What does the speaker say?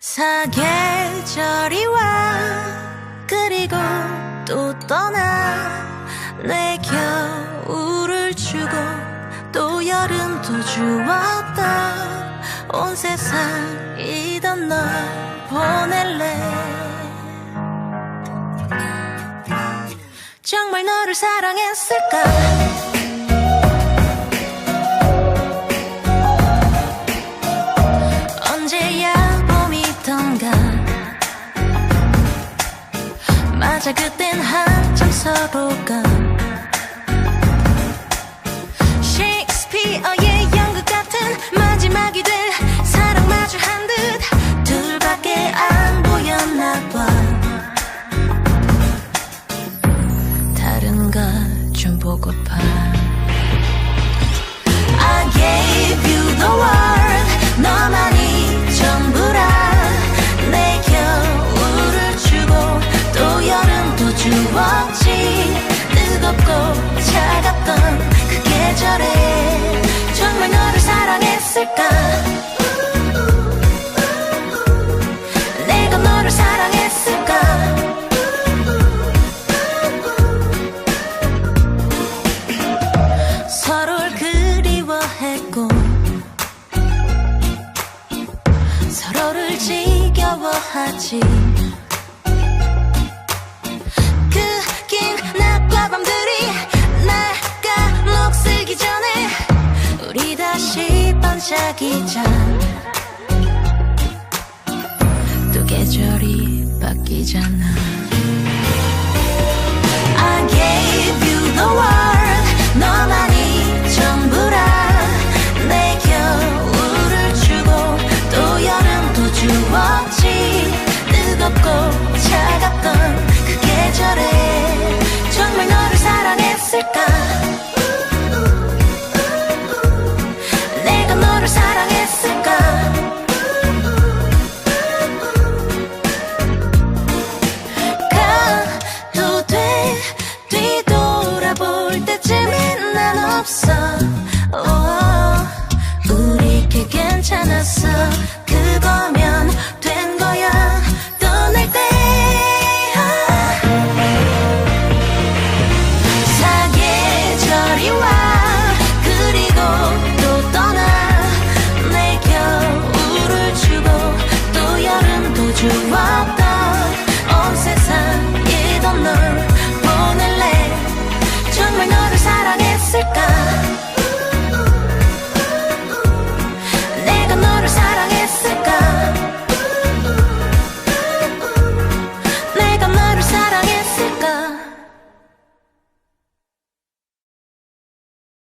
사계절이 와 그리고 또 떠나 내 겨울을 주고 또 여름도 주었다. 온 세상이던 널 보낼래. 정말 너를 사랑했을까 맞아 그땐 한참 서로가 셰익스피어의 연극 같은 마지막이 될 사랑 마주한 듯 둘밖에 안 보였나 봐. 다른 것좀 보고파 I gave you the world 너만 주었지. 뜨겁고 차갑던 그 계절에 정말 너를 사랑했을까? 내가 너를 사랑했을까? 서로를 그리워했고 서로를 지겨워하지 반짝이자 또 계절이 바뀌잖아 돌아볼 때쯤엔 난 없어. oh, 우리께 괜찮았어. 그거면 된 거야. 떠날 때 사계절이 와. 그리고 또 떠나. 내 겨울을 주고 또 여름도 주었다.